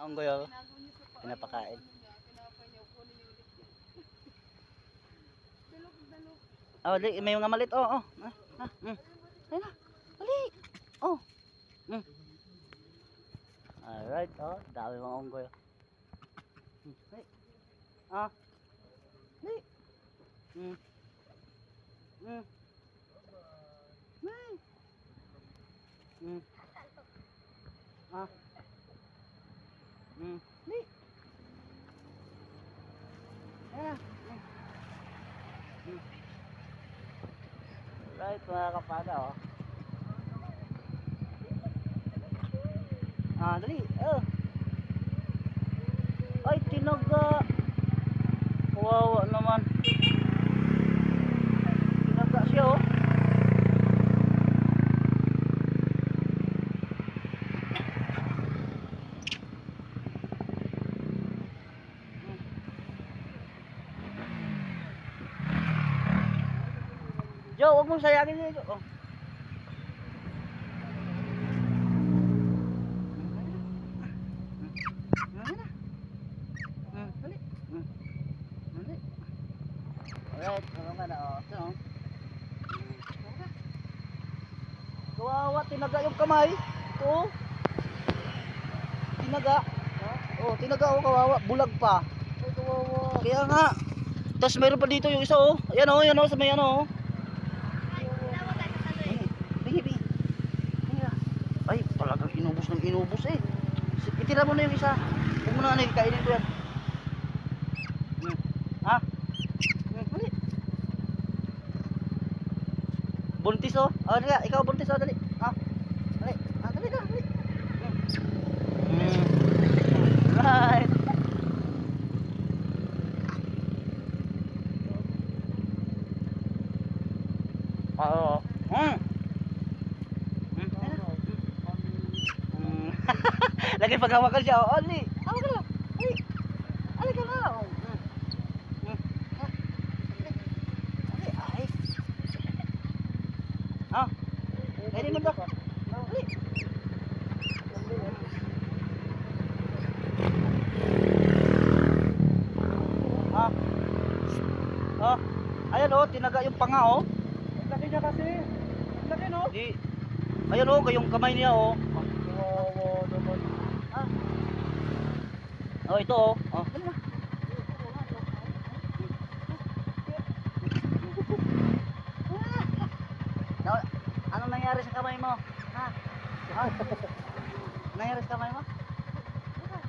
Ang goyo. Pinapakain. Oh, di, may mga malit. Oh, oh. Ah, ah, mm. Ayun na. Dali. Oh. Mm. Alright, oh. Dami mga unggoy. Hmm. Hey. Ah. Dali. Mm. Mm. Nay. Mm. Ah. Mm. Dali. Ayan na. Mm. Mm. Right, mga kapada, oh. Ah, dali. Oh. Ay, tinaga. Kawawa naman. Tinaga siya, oh. Joe, huwag mong sayangin Joe. Oh. Alright, ano nga na, oh. Ito, oh. Ka? Kawawa, tinaga yung kamay. Ito, oh. Tinaga. Oh, tinaga, oh, kawawa. Bulag pa. Ay, kawawa. Kaya nga. Tapos meron pa dito yung isa, oh. Ayan, oh, ayan, oh, sa may ano, oh. Ay, talagang inubos ng inubos eh. Itira mo na yung isa. Huwag mo na ano, kainin ko yan. Hmm. Ha? Hmm, dali. Buntis oh. Oh, dali. Ikaw buntis oh, dali. Ha? Dali. Ah, dali ka, dali. Hmm. Hmm. Right. Hmm. Hmm. Hmm. Lagi paghawakan siya. Oh, ali. Hawak ka lang. Ali. Ali ka na. Ha? Ali. Ali. Ay. Ha? Ay, di mo daw. Ali. Ha? Oh. Ayan oh, tinaga yung panga oh. Laki niya kasi. Laki no? Di. Ayan oh, kayong kamay niya oh. Kawawa naman. Ah. Oh, ito oh. Oh. Ano nangyari sa kamay mo? Ha? Ha? nangyari sa kamay mo?